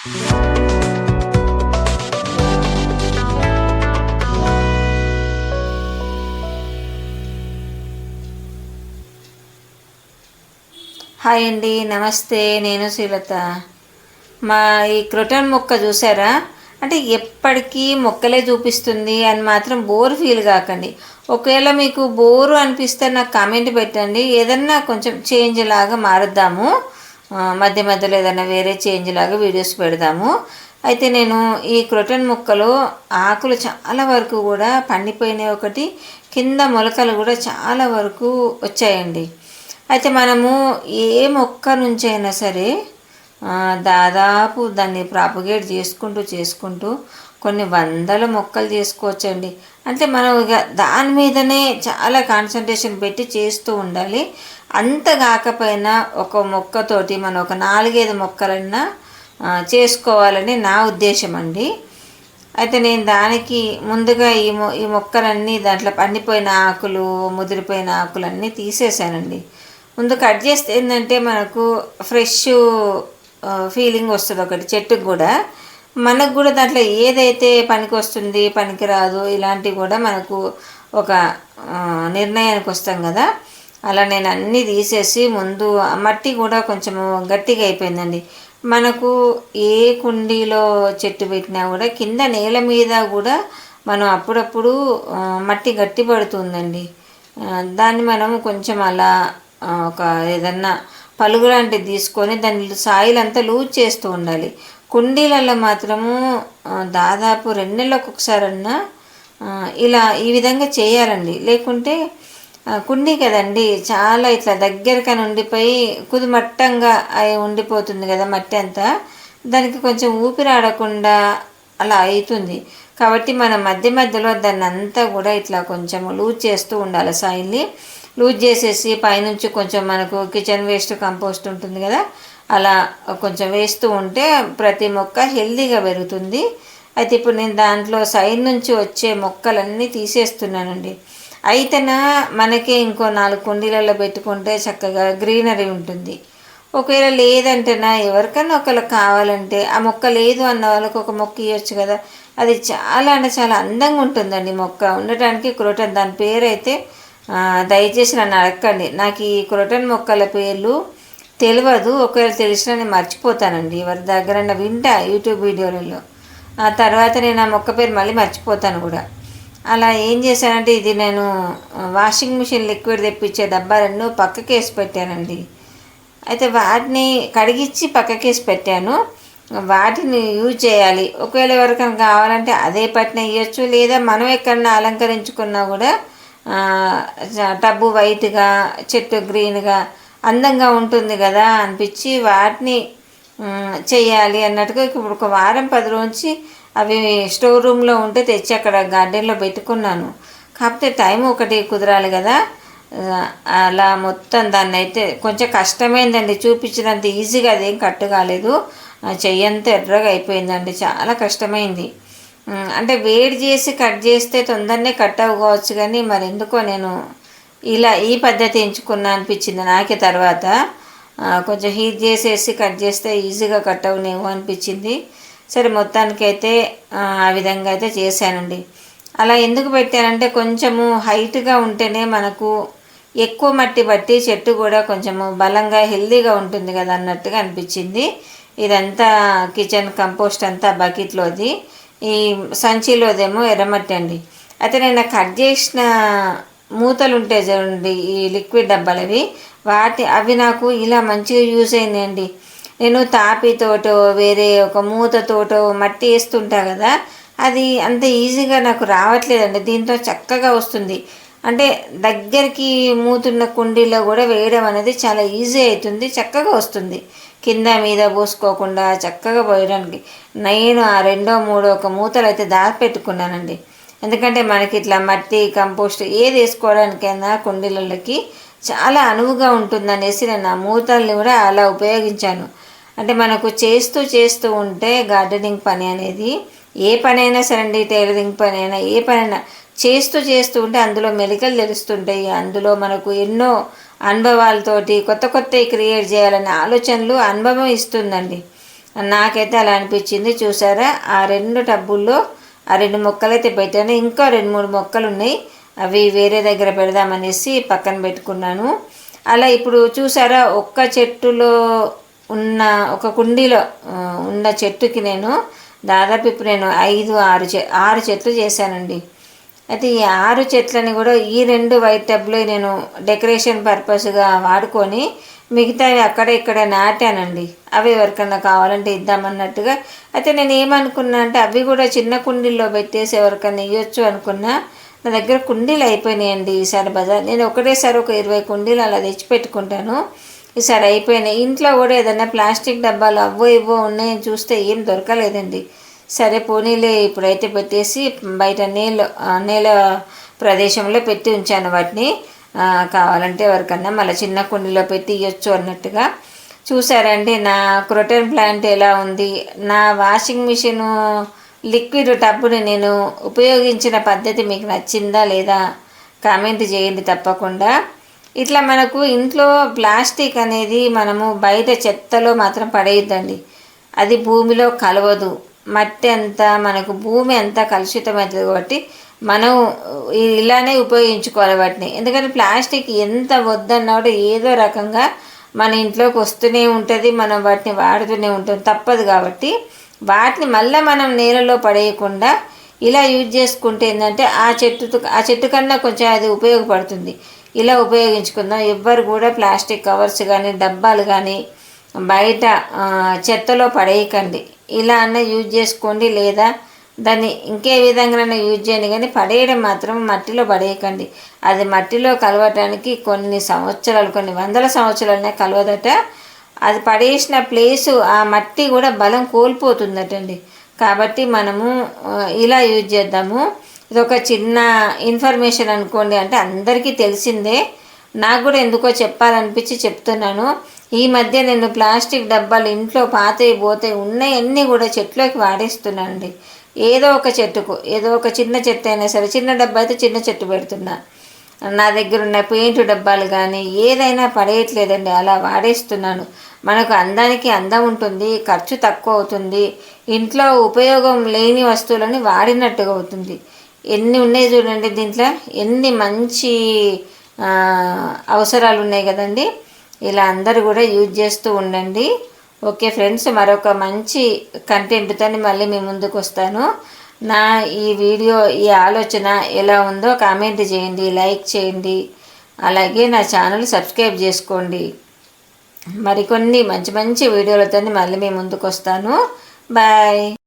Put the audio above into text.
Hi అండి నమస్తే నేను శ్రీలత. మా ఈ క్రొటన్ మొక్క చూసారా? అంటే ఎప్పటికీ మొక్కలే చూపిస్తుంది అని మాత్రం బోర్ ఫీల్ కాకండి. ఒకవేళ మీకు బోరు అనిపిస్తే నాకు కామెంట్ పెట్టండి. ఏదన్నా కొంచెం చేంజ్ లాగా మారుద్దాము. మధ్య మధ్యలో ఏదైనా వేరే చేంజ్ లాగా వీడియోస్ పెడదాము. అయితే నేను ఈ క్రొటన్ ముక్కలు ఆకులు చాలా వరకు కూడా పండిపోయినాయి ఒకటి కింద మొలకలు కూడా చాలా వరకు వచ్చాయండి. అయితే మనము ఏ మొక్క నుంచి అయినా సరే దాదాపు దాన్ని ప్రాపగేట్ చేసుకుంటూ చేసుకుంటూ కొన్ని వందల మొక్కలు చేసుకోవచ్చండి. అంటే మనం ఇక దాని మీదనే చాలా కాన్సన్ట్రేషన్ పెట్టి చేస్తూ ఉండాలి. అంత కాకపోయినా ఒక మొక్కతోటి మనం ఒక నాలుగైదు మొక్కలన్నా చేసుకోవాలని నా ఉద్దేశం అండి. అయితే నేను దానికి ముందుగా ఈ మొ ఈ మొక్కలన్నీ దాంట్లో పండిపోయిన ఆకులు ముదిరిపోయిన ఆకులన్నీ తీసేసానండి ముందు కట్ చేస్తే ఏంటంటే మనకు ఫ్రెష్ ఫీలింగ్ వస్తుంది ఒకటి చెట్టుకు కూడా. మనకు కూడా దాంట్లో ఏదైతే పనికి వస్తుంది పనికిరాదు ఇలాంటివి కూడా మనకు ఒక నిర్ణయానికి వస్తాం కదా. అలా నేను అన్నీ తీసేసి ముందు మట్టి కూడా కొంచెం గట్టిగా అయిపోయిందండి. మనకు ఏ కుండీలో చెట్టు పెట్టినా కూడా కింద నేల మీద కూడా మనం అప్పుడప్పుడు మట్టి గట్టి పడుతుందండి దాన్ని మనం కొంచెం అలా ఒక ఏదన్నా పలుగు లాంటిది తీసుకొని దాని సాయిల్ అంతా లూజ్ చేస్తూ ఉండాలి. కుండీలలో మాత్రము దాదాపు రెండు నెలలకు ఒకసారన్నా ఇలా ఈ విధంగా చేయాలండి. లేకుంటే కుండీ కదండి చాలా ఇట్లా దగ్గరకని ఉండిపోయి కుదిమట్టంగా అవి ఉండిపోతుంది కదా మట్టి అంతా. దానికి కొంచెం ఊపిరాడకుండా అలా అవుతుంది కాబట్టి మన మధ్య మధ్యలో దాన్ని అంతా కూడా ఇట్లా కొంచెం లూజ్ చేస్తూ ఉండాలి సాయిల్ని. లూజ్ చేసేసి పైనుంచి కొంచెం మనకు కిచెన్ వేస్ట్ కంపోస్ట్ ఉంటుంది కదా అలా కొంచెం వేస్తూ ఉంటే ప్రతి మొక్క హెల్దీగా పెరుగుతుంది. అయితే ఇప్పుడు నేను దాంట్లో సైడ్ నుంచి వచ్చే మొక్కలన్నీ తీసేస్తున్నానండి. అయితేనా మనకే ఇంకో నాలుగు కుండీలలో పెట్టుకుంటే చక్కగా గ్రీనరీ ఉంటుంది. ఒకవేళ లేదంటేనా ఎవరికైనా ఒకళ్ళకి కావాలంటే ఆ మొక్క లేదు అన్న వాళ్ళకి ఒక మొక్క ఇవ్వచ్చు కదా. అది చాలా అంటే చాలా అందంగా ఉంటుందండి మొక్క. ఉండటానికి క్రోటన్ దాని పేరు అయితే దయచేసి నన్ను అడగండి. నాకు ఈ క్రొటన్ మొక్కల పేర్లు తెలియదు. ఒకవేళ తెలిసినా నేను మర్చిపోతానండి. ఎవరి దగ్గర వింటా యూట్యూబ్ వీడియోలలో. ఆ తర్వాత నేను ఆ మొక్క పేరు మళ్ళీ మర్చిపోతాను కూడా. అలా ఏం చేశానంటే ఇది నేను వాషింగ్ మిషన్ లిక్విడ్ తెప్పించే డబ్బాలన్నీ పక్కకేసి పెట్టానండి. అయితే వాటిని కడిగిచ్చి పక్కకేసి పెట్టాను. వాటిని యూజ్ చేయాలి. ఒకవేళ ఎవరికైనా కావాలంటే అదే పట్టిన ఇవ్వచ్చు లేదా మనం ఎక్కడన్నా అలంకరించుకున్నా కూడా టబ్బు వైట్గా చెట్టు గ్రీన్గా అందంగా ఉంటుంది కదా అనిపించి వాటిని చేయాలి అన్నట్టుగా ఇప్పుడు ఒక వారం పది రోజు అవి స్టోర్ రూమ్లో ఉంటే తెచ్చి అక్కడ గార్డెన్లో పెట్టుకున్నాను. కాకపోతే టైం ఒకటి కుదరాలి కదా. అలా మొత్తం దాన్ని అయితే కొంచెం కష్టమైందండి. చూపించినంత ఈజీగా అదేం కట్టు కాలేదు. ఆ చెయ్యంతా ఎర్రగా అయిపోయిందండి. చాలా కష్టమైంది. అంటే వేడి చేసి కట్ చేస్తే తొందరనే కట్ అవ్వచ్చు కానీ మరి ఎందుకో నేను ఇలా ఈ పద్ధతి ఎంచుకున్నా అనిపించింది నాకే తర్వాత. కొంచెం హీట్ చేసేసి కట్ చేస్తే ఈజీగా కట్ అవునేమో అనిపించింది. సరే మొత్తానికైతే ఆ ఆ విధంగా అయితే చేశానండి. అలా ఎందుకు పెట్టానంటే కొంచెము హైట్గా ఉంటేనే మనకు ఎక్కువ మట్టి బట్టి చెట్టు కూడా కొంచెము బలంగా హెల్దీగా ఉంటుంది కదా అన్నట్టుగా అనిపించింది. ఇదంతా కిచెన్ కంపోస్ట్ అంతా బకెట్లోది. ఈ సంచిలోదేమో ఎర్రమట్టి అండి. అయితే నేను కట్ చేసిన మూతలు ఉంటాయి చూడండి ఈ లిక్విడ్ డబ్బాలవి. వాటి అవి నాకు ఇలా మంచిగా యూజ్ అయిందండి. నేను తాపితోటో వేరే ఒక మూతతోటో మట్టి వేస్తుంటా కదా అది అంత ఈజీగా నాకు రావట్లేదండి. దీంతో చక్కగా వస్తుంది. అంటే దగ్గరికి మూతున్న కుండీలో కూడా వేయడం అనేది చాలా ఈజీ అవుతుంది చక్కగా వస్తుంది. కింద మీద పోసుకోకుండా చక్కగా పోయడానికి. నేను ఆ రెండో మూడో ఒక మూతలు అయితే దాచి పెట్టుకున్నానండి ఎందుకంటే మనకి ఇట్లా మట్టి కంపోస్ట్ ఏది వేసుకోవడానికైనా కుండీలలోకి చాలా అనువుగా ఉంటుందనేసి నేను ఆ మూతల్ని కూడా అలా ఉపయోగించాను. అంటే మనకు చేస్తూ చేస్తూ ఉంటే గార్డెనింగ్ పని అనేది ఏ పని అయినా సరే అండి టైలరింగ్ పని అయినా ఏ పని అయినా చేస్తూ చేస్తూ ఉంటే అందులో మెలికలు తెలుస్తుంటాయి. అందులో మనకు ఎన్నో అనుభవాలతోటి కొత్త కొత్తవి క్రియేట్ చేయాలనే ఆలోచనలు అనుభవం ఇస్తుందండి. నాకైతే అలా అనిపించింది. చూసారా? ఆ రెండు టబ్బుల్లో ఆ రెండు మొక్కలు అయితే పెట్టాను. ఇంకా రెండు మూడు మొక్కలు ఉన్నాయి అవి వేరే దగ్గర పెడదామనేసి పక్కన పెట్టుకున్నాను. అలా ఇప్పుడు చూసారా? ఒక్క చెట్టులో ఉన్న ఒక కుండీలో ఉన్న చెట్టుకి నేను దాదాపు ఇప్పుడు నేను ఐదు ఆరు చె ఆరు చెట్లు చేశానండి. అయితే ఈ ఆరు చెట్లని కూడా ఈ రెండు వైట్ టబ్లో నేను డెకరేషన్ పర్పస్గా వాడుకొని మిగతావి అక్కడ ఇక్కడ నాటానండి. అవి ఎవరికన్నా కావాలంటే ఇద్దామన్నట్టుగా. అయితే నేను ఏమనుకున్నా అంటే అవి కూడా చిన్న కుండీల్లో పెట్టేసి ఎవరికన్నా ఇవ్వచ్చు అనుకున్నా. నా దగ్గర కుండీలు అయిపోయినాయండి ఈసారి బజార్. నేను ఒకటేసారి ఒక ఇరవై కుండీలు అలా తెచ్చి పెట్టుకుంటాను. ఈసారి అయిపోయినాయి. ఇంట్లో కూడా ఏదైనా ప్లాస్టిక్ డబ్బాలు అవ్వో ఇవ్వో ఉన్నాయని చూస్తే ఏం దొరకలేదండి. సరే పోనీలే ఇప్పుడైతే పెట్టేసి బయట నీళ్ళు నీళ్ళ ప్రదేశంలో పెట్టి ఉంచాను వాటిని. కావాలంటే ఎవరికన్నా మళ్ళీ చిన్న కుండీలో పెట్టి ఇవ్వచ్చు అన్నట్టుగా. చూసారండి నా క్రొటన్ ప్లాంట్ ఎలా ఉంది? నా వాషింగ్ మిషను లిక్విడ్ టబ్బుని నేను ఉపయోగించిన పద్ధతి మీకు నచ్చిందా లేదా కామెంట్ చేయండి తప్పకుండా. ఇట్లా మనకు ఇంట్లో ప్లాస్టిక్ అనేది మనము బయట చెత్తలో మాత్రం పడేయద్దండి. అది భూమిలో కలవదు. మట్టి అంతా మనకు భూమి ఎంత కలుషితమవుతుంది కాబట్టి మనం ఇలానే ఉపయోగించుకోవాలి వాటిని. ఎందుకంటే ప్లాస్టిక్ ఎంత వద్దన్నా కూడా ఏదో రకంగా మన ఇంట్లోకి వస్తూనే ఉంటుంది మనం వాటిని వాడుతూనే ఉంటాం. తప్పదు కాబట్టి వాటిని మళ్ళీ మనం నేలలో పడేయకుండా ఇలా యూజ్ చేసుకుంటే ఏంటంటే ఆ చెట్టు ఆ చెట్టు కన్నా కొంచెం అది ఉపయోగపడుతుంది. ఇలా ఉపయోగించుకుందాం. ఎవ్వరు కూడా ప్లాస్టిక్ కవర్స్ కానీ డబ్బాలు కానీ బయట చెత్తలో పడేయకండి. ఇలా అన్న యూజ్ చేసుకోండి లేదా దాన్ని ఇంకే విధంగా యూజ్ చేయండి కానీ పడేయడం మాత్రం మట్టిలో పడేయకండి. అది మట్టిలో కలవటానికి కొన్ని సంవత్సరాలు కొన్ని వందల సంవత్సరాలనే కలవదట. అది పడేసిన ప్లేసు ఆ మట్టి కూడా బలం కోల్పోతుందటండి. కాబట్టి మనము ఇలా యూజ్ చేద్దాము. ఇది ఒక చిన్న ఇన్ఫర్మేషన్ అనుకోండి. అంటే అందరికీ తెలిసిందే. నాకు కూడా ఎందుకో చెప్పాలనిపించి చెప్తున్నాను. ఈ మధ్య నేను ప్లాస్టిక్ డబ్బాలు ఇంట్లో పాతవి పోతే ఉన్నాయన్నీ కూడా చెట్లోకి వాడేస్తున్నానండి. ఏదో ఒక చెట్టుకు ఏదో ఒక చిన్న చెట్టు అయినా సరే చిన్న డబ్బా అయితే చిన్న చెట్టు పెడుతున్నా. నా దగ్గర ఉన్న పెయింట్ డబ్బాలు కానీ ఏదైనా పడేయట్లేదండి అలా వాడేస్తున్నాను. మనకు అందానికి అందం ఉంటుంది ఖర్చు తక్కువ అవుతుంది ఇంట్లో ఉపయోగం లేని వస్తువులని వాడినట్టుగా అవుతుంది. ఎన్ని ఉన్నాయి చూడండి దీంట్లో ఎన్ని మంచి అవసరాలు ఉన్నాయి కదండి. ఇలా అందరూ కూడా యూజ్ చేస్తూ ఉండండి. ఓకే ఫ్రెండ్స్ మరొక మంచి కంటెంట్తో మళ్ళీ మీ ముందుకు వస్తాను. నా ఈ వీడియో ఈ ఆలోచన ఎలా ఉందో కామెంట్ చేయండి లైక్ చేయండి. అలాగే నా ఛానల్ సబ్స్క్రైబ్ చేసుకోండి. మరికొన్ని మంచి మంచి వీడియోలతో మళ్ళీ మీ ముందుకు వస్తాను. బాయ్.